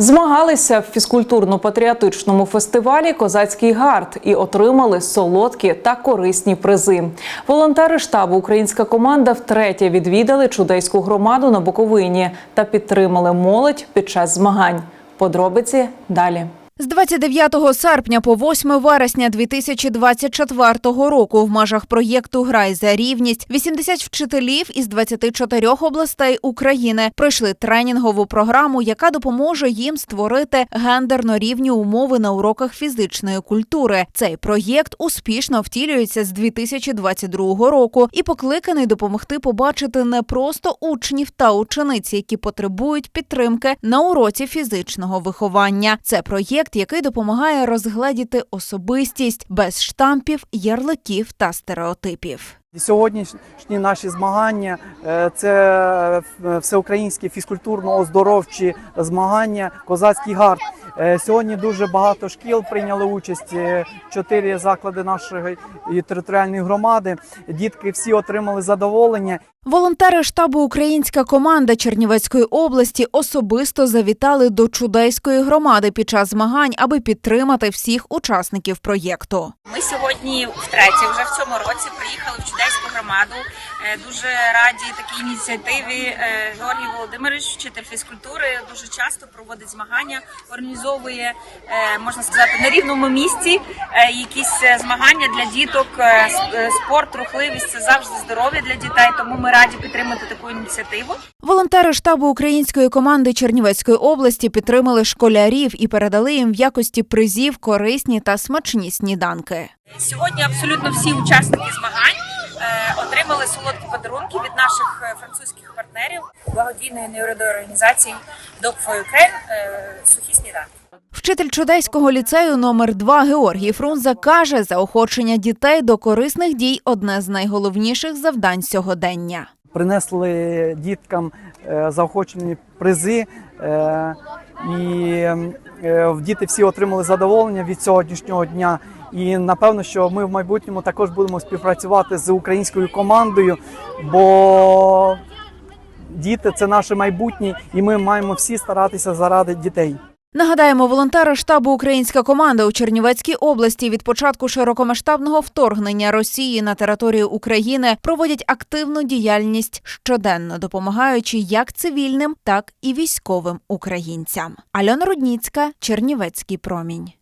Змагалися в фізкультурно-патріотичному фестивалі Козацький гард і отримали солодкі та корисні призи. Волонтери штабу Українська команда втретє відвідали чудейську громаду на Буковині та підтримали молодь під час змагань. Подробиці далі. З 29 серпня по 8 вересня 2024 року в межах проєкту Грай за рівність 80 вчителів із 24 областей України пройшли тренінгову програму, яка допоможе їм створити гендерно рівні умови на уроках фізичної культури. Цей проєкт успішно втілюється з 2022 року і покликаний допомогти побачити не просто учнів та учениць, які потребують підтримки на уроці фізичного виховання. Це проєкт, який допомагає розгледіти особистість без штампів, ярликів та стереотипів. Сьогоднішні наші змагання е, це е, всеукраїнські фізкультурно-оздоровчі змагання Козацький гард. Е, Сьогодні дуже багато шкіл прийняли участь. е, Чотири заклади нашої територіальної громади. Дітки всі отримали задоволення. Волонтери штабу Українська команда Чернівецької області особисто завітали до чудейської громади під час змагань, аби підтримати всіх учасників проєкту. Ми сьогодні втретє вже в цьому році приїхали в чудеську громаду. Е, Дуже раді такій ініціативі. Е, Георгій Володимирович, вчитель фізкультури, дуже часто проводить змагання, організовує, е, можна сказати, на рівному місці якісь змагання для діток. Спорт, рухливість це завжди здоров'я для дітей. Тому ми раді підтримати таку ініціативу. Волонтери штабу української команди Чернівецької області підтримали школярів і передали їм в якості призів корисні та смачні сніданки. Сьогодні абсолютно всі учасники змагань отримали солодкі подарунки від наших е, французьких партнерів благодійної неурядової організації Dog for е, сухі сніданки. Вчитель чудейського ліцею номер 2 Георгій Фрунзе каже, заохочення дітей до корисних дій одне з найголовніших завдань сьогодення. Принесли діткам е, заохочені призи. е, І е, діти всі отримали задоволення від сьогоднішнього дня. І напевно, що ми в майбутньому також будемо співпрацювати з українською командою, бо діти це наше майбутнє, і ми маємо всі старатися заради дітей. Нагадаємо, волонтери штабу Українська команда у Чернівецькій області від початку широкомасштабного вторгнення Росії на територію України проводять активну діяльність щоденно, допомагаючи як цивільним, так і військовим українцям. Альона Рудніцька, Чернівецький промінь.